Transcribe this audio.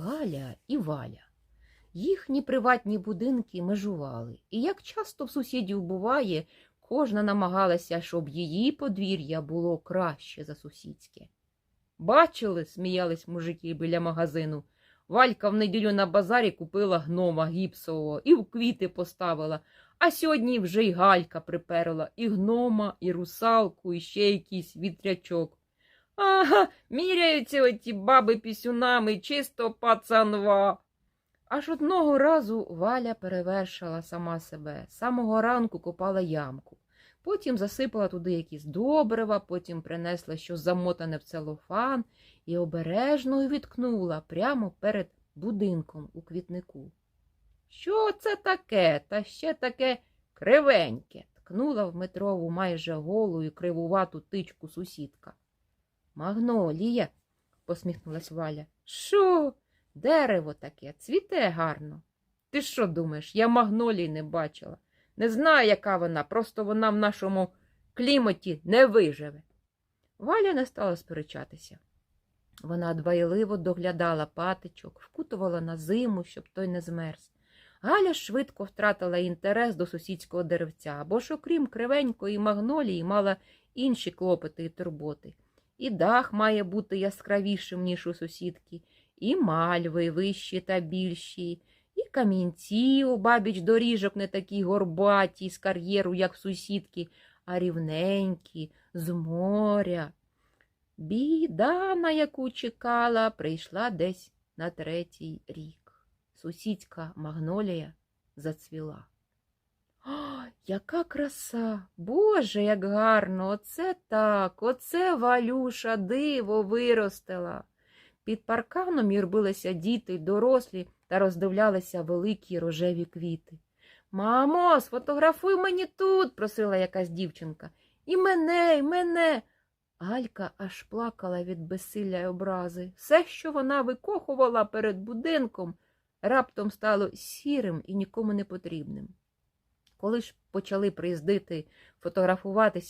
Галя і Валя. Їхні приватні будинки межували, і як часто в сусідів буває, кожна намагалася, щоб її подвір'я було краще за сусідське. Бачили, сміялись мужики біля магазину. Валька в неділю на базарі купила гнома гіпсового і в квіти поставила, а сьогодні вже й галька приперла, і гнома, і русалку, і ще якийсь вітрячок. Ага, міряються оті баби пісюнами, чисто пацанва. Аж одного разу Валя перевершила сама себе. Самого ранку копала ямку. Потім засипала туди якісь добрива, потім принесла щось замотане в целофан і обережно відкнула прямо перед будинком у квітнику. Що це таке? Та ще таке кривеньке, ткнула в метрову майже голу і кривувату тичку сусідка. Магнолія, посміхнулась Валя. Що? Дерево таке, цвіте гарно. Ти що думаєш, я магнолії не бачила. Не знаю, яка вона, просто вона в нашому кліматі не виживе. Валя не стала сперечатися. Вона дбайливо доглядала патичок, вкутувала на зиму, щоб той не змерз. Галя швидко втратила інтерес до сусідського деревця, бо ж окрім кривенької магнолії мала інші клопоти і турботи. І дах має бути яскравішим, ніж у сусідки, і мальви вищі та більші, і камінці у бабіч доріжок не такі горбаті з кар'єру, як в сусідки, а рівненькі, з моря. Біда, на яку чекала, прийшла десь на третій рік. Сусідська магнолія зацвіла. О, яка краса! Боже, як гарно! Оце так, оце Валюша диво виростила. Під парканом юрбилися діти й дорослі та роздивлялися великі рожеві квіти. Мамо, сфотографуй мені тут, просила якась дівчинка. І мене, і мене. Галька аж плакала від безсилля й образи. Все, що вона викохувала перед будинком, раптом стало сірим і нікому не потрібним. Коли ж почали приїздити фотографуватися